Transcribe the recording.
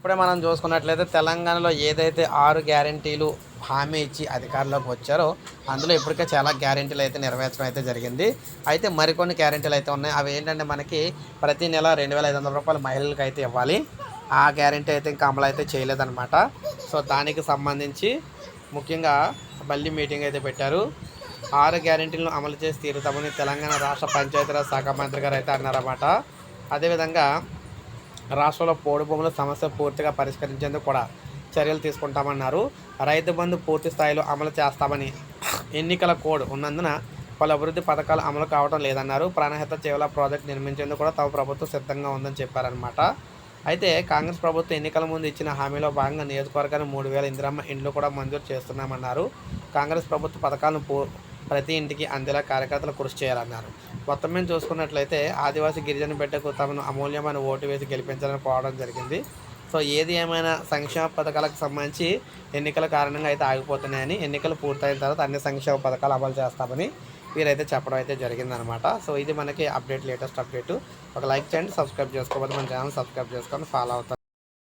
ఇప్పుడే మనం చూసుకున్నట్లయితే తెలంగాణలో ఏదైతే ఆరు గ్యారంటీలు హామీ ఇచ్చి అధికారంలోకి వచ్చారో అందులో ఇప్పటికే చాలా గ్యారంటీలు అయితే నెరవేర్చడం అయితే జరిగింది. అయితే మరికొన్ని గ్యారంటీలు అయితే ఉన్నాయి. అవి ఏంటంటే మనకి ప్రతి నెల రెండు వేల ఐదు వందల రూపాయలు మహిళలకు అయితే ఇవ్వాలి. ఆ గ్యారంటీ అయితే ఇంకా అమలు అయితే చేయలేదన్నమాట. సో దానికి సంబంధించి ముఖ్యంగా మళ్ళీ మీటింగ్ అయితే పెట్టారు. ఆరు గ్యారంటీలను అమలు చేసి తీరుతామని తెలంగాణ రాష్ట్ర పంచాయతీరాజ్ శాఖ మంత్రి గారు అయితే అన్నారన్నమాట. అదేవిధంగా రాష్ట్రంలో పోడు భూముల సమస్య పూర్తిగా పరిష్కరించేందుకు కూడా చర్యలు తీసుకుంటామన్నారు. రైతు బంధు పూర్తి స్థాయిలో అమలు చేస్తామని ఎన్నికల కోడ్ ఉన్నందున పలు అభివృద్ధి పథకాలు అమలు కావడం లేదన్నారు. ప్రాణహిత చేవల ప్రాజెక్ట్ నిర్మించేందుకు కూడా తమ ప్రభుత్వం సిద్ధంగా ఉందని చెప్పారనమాట అయితే కాంగ్రెస్ ప్రభుత్వం ఎన్నికల ముందు ఇచ్చిన హామీలో భాగంగా నియోజకవర్గాన్ని మూడు వేల ఇందిరమ్మ ఇండ్లు కూడా మంజూరు చేస్తున్నామన్నారు. కాంగ్రెస్ ప్రభుత్వ పథకాలను పూ ప్రతి ఇంటికి అందేలా కార్యకర్తలు కృషి చేయాలన్నారు. మొత్తం మీద చూసుకున్నట్లయితే ఆదివాసీ గిరిజన బిడ్డకు తమను అమూల్యమైన ఓటు వేసి గెలిపించాలని పోవడం జరిగింది. సో ఏది ఏమైనా సంక్షేమ పథకాలకు సంబంధించి ఎన్నికల కారణంగా అయితే ఆగిపోతున్నాయని ఎన్నికలు పూర్తయిన తర్వాత అన్ని సంక్షేమ పథకాలు అమలు చేస్తామని వీరైతే చెప్పడం అయితే జరిగిందనమాట. సో ఇది మనకి అప్డేట్ లేటెస్ట్ అప్డేట్. ఒక లైక్ చేయండి సబ్స్క్రైబ్ చేసుకోకపోతే మన ఛానల్ సబ్స్క్రైబ్ చేసుకొని ఫాలో అవుతాం